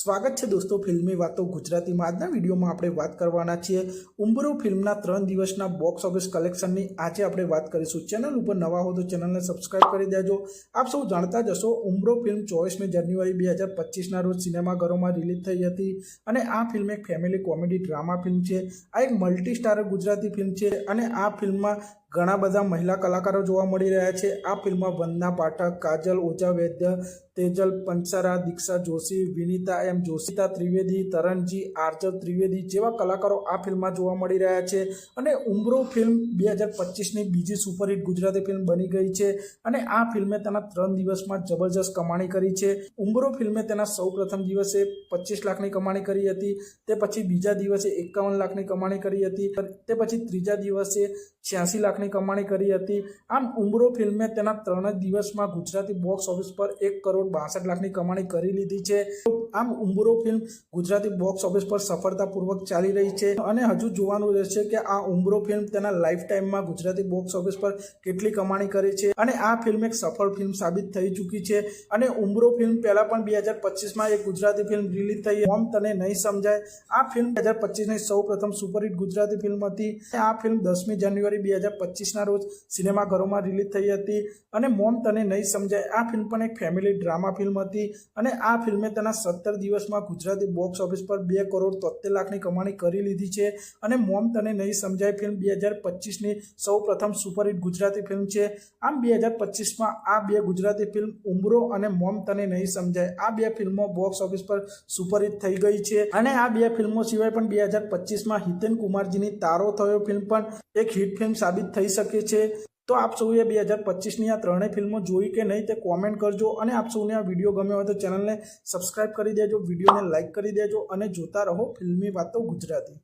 સ્વાગત છે દોસ્તો ફિલ્મી વાતો ગુજરાતીમાં. આજના વિડીયોમાં આપણે વાત કરવાના છીએ ઉંબરો ફિલ્મના ત્રણ દિવસના બોક્સ ઓફિસ કલેક્શનની આજે આપણે વાત કરીશું. ચેનલ ઉપર નવા હો તો ચેનલને સબસ્ક્રાઇબ કરી દેજો. આપ સૌ જાણતા જ હશો, ઉંબરો ફિલ્મ ચોવીસમી જાન્યુઆરી બે હજાર પચીસના રોજ સિનેમાઘરોમાં રિલીઝ થઈ હતી અને આ ફિલ્મ એક ફેમિલી કોમેડી ડ્રામા ફિલ્મ છે. આ એક મલ્ટી સ્ટાર ગુજરાતી ફિલ્મ છે અને આ ફિલ્મમાં ઘણા બધા મહિલા કલાકારો જોવા મળી રહ્યા છે. આ ફિલ્મમાં વંદના પાઠક, કાજલ ઓજા વૈદ્ય તેજલ પંચારા દીક્ષા જોશી, વિનીતા એમ જોશિતા ત્રિવેદી, તરણજી, આર્જવ ત્રિવેદી જેવા કલાકારો આ ફિલ્મમાં જોવા મળી રહ્યા છે. અને ઉમરો ફિલ્મ બે હજાર પચીસની બીજી સુપરહિટ ગુજરાતી ફિલ્મ બની ગઈ છે અને આ ફિલ્મે તેના ત્રણ દિવસમાં જબરજસ્ત કમાણી કરી છે. ઉમરો ફિલ્મે તેના સૌ પ્રથમ દિવસે પચીસ લાખની કમાણી કરી હતી, તે પછી બીજા દિવસે એકાવન લાખની કમાણી કરી હતી, તે પછી ત્રીજા દિવસે છ્યાસી લાખની કમાણી કરી હતી. આમ ઉમરો ફિલ્મે તેના ત્રણ જ દિવસમાં ગુજરાતી બોક્સ ઓફિસ પર એક કરોડ બાસઠ લાખની કમાણી કરી લીધી છે. આમ Umbarro film Gujarati box office પર સફળતાપૂર્વક ચાલી રહી છે અને હજુ જોવાનું રહેશે કે આ ઉમરો ફિલ્મ તેના લાઈફ ટાઈમમાં ગુજરાતી બોક્સ ઓફિસ પર કેટલી કમાણી કરી છે અને આ ફિલ્મ એક સફળ ફિલ્મ સાબિત થઈ ચૂકી છે અને ઉમરો ફિલ્મ પહેલાં પણ બે હજાર પચીસમાં એક ગુજરાતી ફિલ્મ રિલીઝ થઈ. ઓમ તને નહીં સમજાય. આ ફિલ્મ બે હજાર પચીસની સૌ પ્રથમ સુપરહિટ ગુજરાતી ફિલ્મ હતી. આ ફિલ્મ દસમી જાન્યુઆરી બે હજાર પચીસના રોજ સિનેમાઘરોમાં રિલીઝ થઈ હતી. અને મોમ તને નહીં સમજાય. આ ફિલ્મ પણ એક ફેમિલી ડ્રામા ફિલ્મ હતી. અને આ ફિલ્મે તેના સત્તર દિવસમાં ગુજરાતી બોક્સ ઓફિસ પર બે કરોડ તોતેર લાખની કમાણી કરી લીધી છે અને મોમ તને નહીં સમજાય ફિલ્મ બે હજાર પચીસની સૌ પ્રથમ સુપરહિટ ગુજરાતી ફિલ્મ છે. આમ બે હજાર પચીસમાં આ બે ગુજરાતી ફિલ્મ ઉમરો અને મોમ તને નહીં સમજાય. આ બે ફિલ્મો બોક્સ ઓફિસ પર સુપરહિટ થઈ ગઈ છે અને આ બે ફિલ્મો સિવાય પણ બે હજાર પચીસમાં હિતેન કુમારજીની તારો થયો ફિલ્મ પણ એક હિટ ફિલ્મ સાબિત થઈ શકે છે. તો આપ સૌએ બે હજાર પચીસની આ ત્રણેય ફિલ્મો જોઈ કે નહીં તે કોમેન્ટ કરજો અને આપ સૌને આ વીડિયો ગમ્યો હોય તો ચેનલને સબસ્ક્રાઇબ કરી દેજો વિડીયોને લાઇક કરી દેજો અને જોતા રહો ફિલ્મી વાતો ગુજરાતી.